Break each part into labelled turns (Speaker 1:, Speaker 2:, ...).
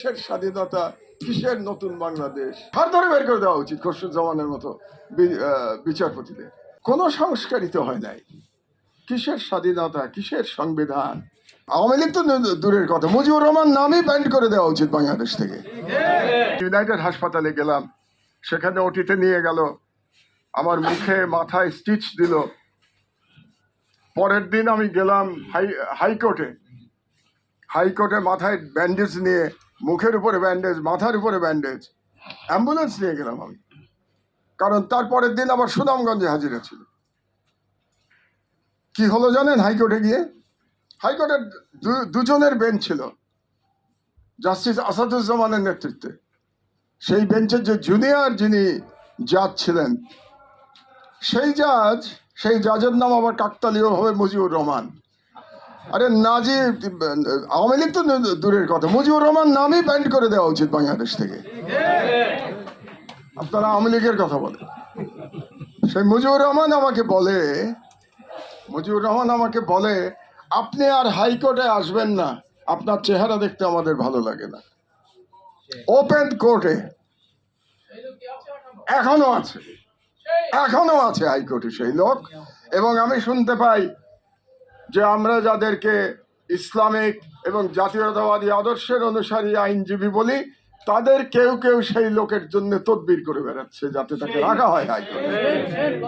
Speaker 1: কিসের স্বাধীনতা, কিসের নতুন বাংলাদেশ? হার ধরে বের করে দেওয়া উচিত খসরুজ্জামানের মতো বিচারপতিদের। কোনো সংস্কারিত হয় নাই। কিসের স্বাধীনতা, কিসের সংবিধান? আওয়ামী লীগ তো দূরের কথা। মুজিবুর রহমান নামই ব্যান্ড করে দেওয়া উচিত বাংলাদেশ থেকে। ইউনাইটেড হাসপাতালে গেলাম। সেখানে ওটিতে নিয়ে গেল। আমার মুখে মাথায় স্টিচ দিল। পরের দিন আমি গেলাম হাই, হাইকোর্টে। হাইকোর্টে মাথায় ব্যান্ডেজ নিয়ে মুখের উপরে ব্যান্ডেজ মাথার উপরে ব্যান্ডেজ অ্যাম্বুলেন্স নিয়ে গেলাম আমি। কারণ তারপরের দিন আবার সুনামগঞ্জে হাজিরা ছিল। কি হলো জানেন হাইকোর্টে গিয়ে? হাইকোর্টের দুজনের বেঞ্চ ছিল। জাস্টিস আসাদুজ্জামানের নেতৃত্বে। সেই বেঞ্চের যে জুনিয়র যিনি জাজ ছিলেন, সেই জাজ সেই জাজের নাম আবার কাকতালীয় হবে মুজিবুর রহমান। আরে নাজি আওয়ামী লীগ তো দূরের কথা। মুজিবুর রহমান নামই ব্যান্ড করে দেওয়া উচিত বাংলাদেশ থেকে। আপনারা আওয়ামী লীগের কথা বলেন। সেই মুজিবুর রহমান আমাকে বলে, মুজিবুর রহমান আমাকে বলে, আপনি আর হাইকোর্টে আসবেন না। আপনার চেহারা দেখতে আমাদের ভালো লাগে না। ওপেন কোর্টে এখনও আছে। এখনও আছে হাইকোর্টে সেই লোক। এবং আমি শুনতে পাই যে আমরা যাদেরকে ইসলামিক এবং জাতীয়তাবাদী আদর্শের অনুসারী আইনজীবী বলি তাদের কেউ কেউ সেই লোকের জন্য তদবির করে বেড়াচ্ছে যাতে তাকে রাখা হয় হাইকোর্টে।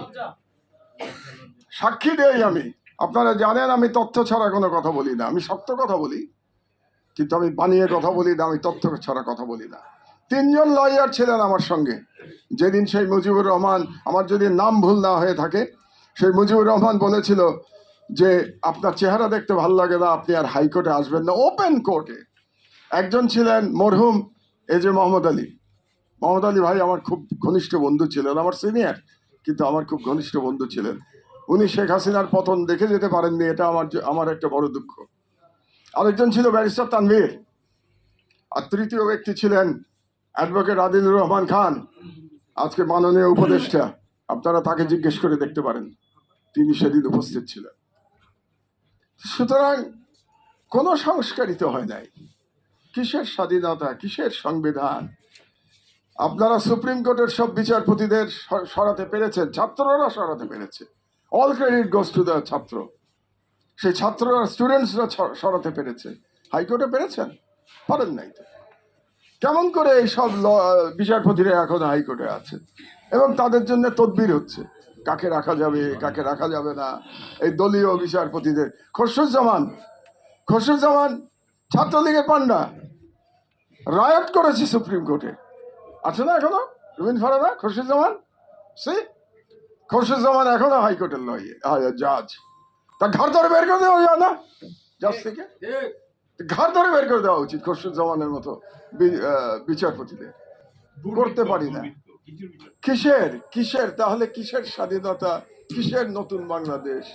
Speaker 1: সাক্ষী দেই আমি। আপনারা জানেন আমি তথ্য ছাড়া কোনো কথা বলি না। আমি সত্য কথা বলি কিন্তু আমি বানিয়ে কথা বলি না আমি তথ্য ছাড়া কথা বলি না। তিনজন লয়ার ছিলেন আমার সঙ্গে। যেদিন সেই মুজিবুর রহমান আমার যদি নাম ভুল না হয়ে থাকে সেই মুজিবুর রহমান বলেছিল যে আপনার চেহারা দেখতে ভালো লাগে না, আপনি আর হাইকোর্টে আসবেন না ওপেন কোর্টে একজন ছিলেন মরহুম এ যে মোহাম্মদ আলী। মোহাম্মদ আলী ভাই আমার খুব ঘনিষ্ঠ বন্ধু ছিলেন, আমার সিনিয়র কিন্তু আমার খুব ঘনিষ্ঠ বন্ধু ছিলেন। উনি শেখ হাসিনার পতন দেখে যেতে পারেননি, এটা আমার আমার একটা বড় দুঃখ। আরেকজন ছিল ব্যারিস্টার তানভীর, আর তৃতীয় ব্যক্তি ছিলেন অ্যাডভোকেট আদিলুর রহমান খান, আজকে মাননীয় উপদেষ্টা। আপনারা তাকে জিজ্ঞেস করে দেখতে পারেন, তিনি সেদিন উপস্থিত ছিলেন। সুতরাং কোনো সংস্কারিত হয় নাই। কিসের স্বাধীনতা, কিসের সংবিধান? আপনারা সুপ্রিম কোর্টের সব বিচারপতিদের সরাতে পেরেছেন, ছাত্ররা সরাতে পেরেছে। All credit goes to the ছাত্র। সেই ছাত্ররা স্টুডেন্টসরা সরাতে পেরেছে। হাইকোর্টে পেরেছেন? পারেন নাই তো। কেমন করে এইসব ল- বিচারপতিরা এখন হাইকোর্টে আছে? এবং তাদের জন্য তদবির হচ্ছে। কাকে রাখা যাবে, কাকে রাখা যাবে না। এই দলীয় বিচারপতিদের। খসরুজ্জামান খসরুজ্জামান ছাত্রলীগের পান্ডা। রায়ত করেছে সুপ্রিম কোর্টে। আছে না এখনও? রবীন্দ্র ফারাদা খসরুজ্জামান? সে? খসরুজ্জামান এখনও হাইকোর্টের লয় জাজ। তা ঘর ধরে বের করে দেওয়া যায় না? জাজ থেকে? ঘর ধরে বের করে দেওয়া উচিত খসরুজ্জামানের মতো বিচারপতিদের। করতে পারি না। কিসের? কিসের? তাহলে কিসের স্বাধীনতা? কিসের নতুন বাংলাদেশ?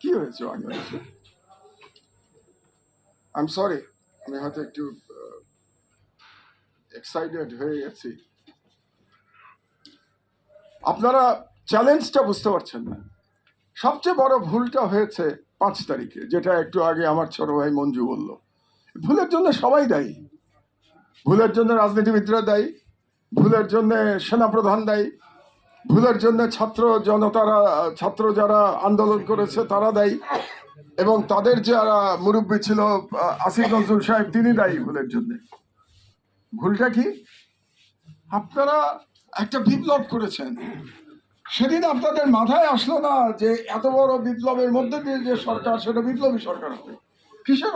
Speaker 1: কি হয়েছে বাংলাদেশে? আই এম সরি আমি হয়তো একটু এক্সাইটেড হয়ে গেছি। আপনারা চ্যালেঞ্জটা বুঝতে পারছেন না। সবচেয়ে বড় ভুলটা হয়েছে পাঁচ তারিখে, যেটা একটু আগে আমার ছোট ভাই মঞ্জু বলল। ভুলের জন্য সবাই দায়ী। ভুলের জন্য রাজনীতিবিদরা দায়ী। ভুলের জন্য সেনাপ্রধান দেয়, ভুলের জন্য ছাত্র জনতারা, ছাত্র যারা আন্দোলন করেছে তারা দেয়, এবং তাদের যারা মুরব্বী ছিল আসিফ নজরুল সাহেব, তিনি দায়ী ভুলের জন্য। ভুলটা কি? আপনারা একটা বিপ্লব করেছেন। সেদিন আপনাদের মাথায় আসলো না যে এত বড় বিপ্লবের মধ্যে দিয়ে যে সরকার, সেটা বিপ্লবী সরকার হবে। কিসের